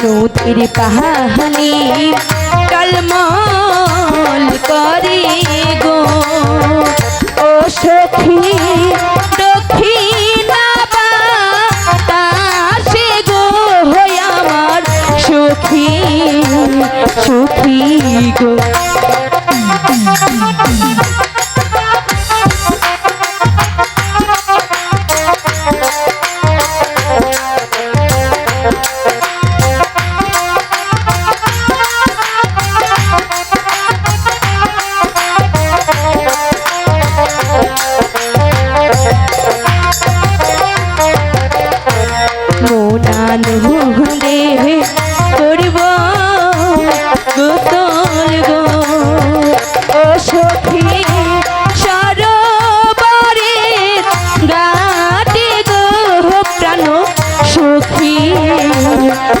নদীর পাহানি টলমল করে গো। ও সখী দক্ষিণা বাতাসে গো হই আমার গো। মোনানুদে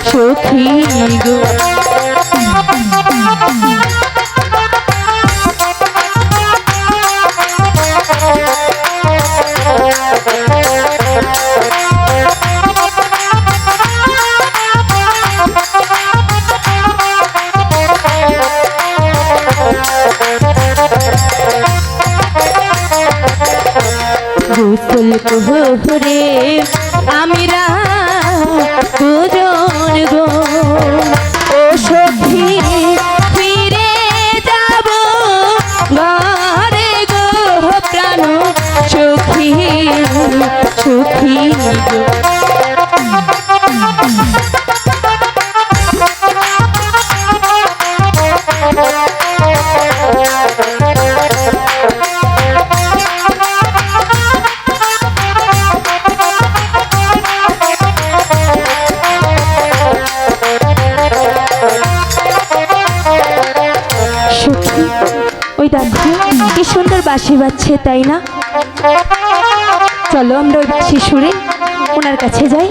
সখী গো গোসল কোহরে বাঁশি বাজছে তাই না? চলো আমরা ওই বাঁশি সুরে ওনার কাছে যাই।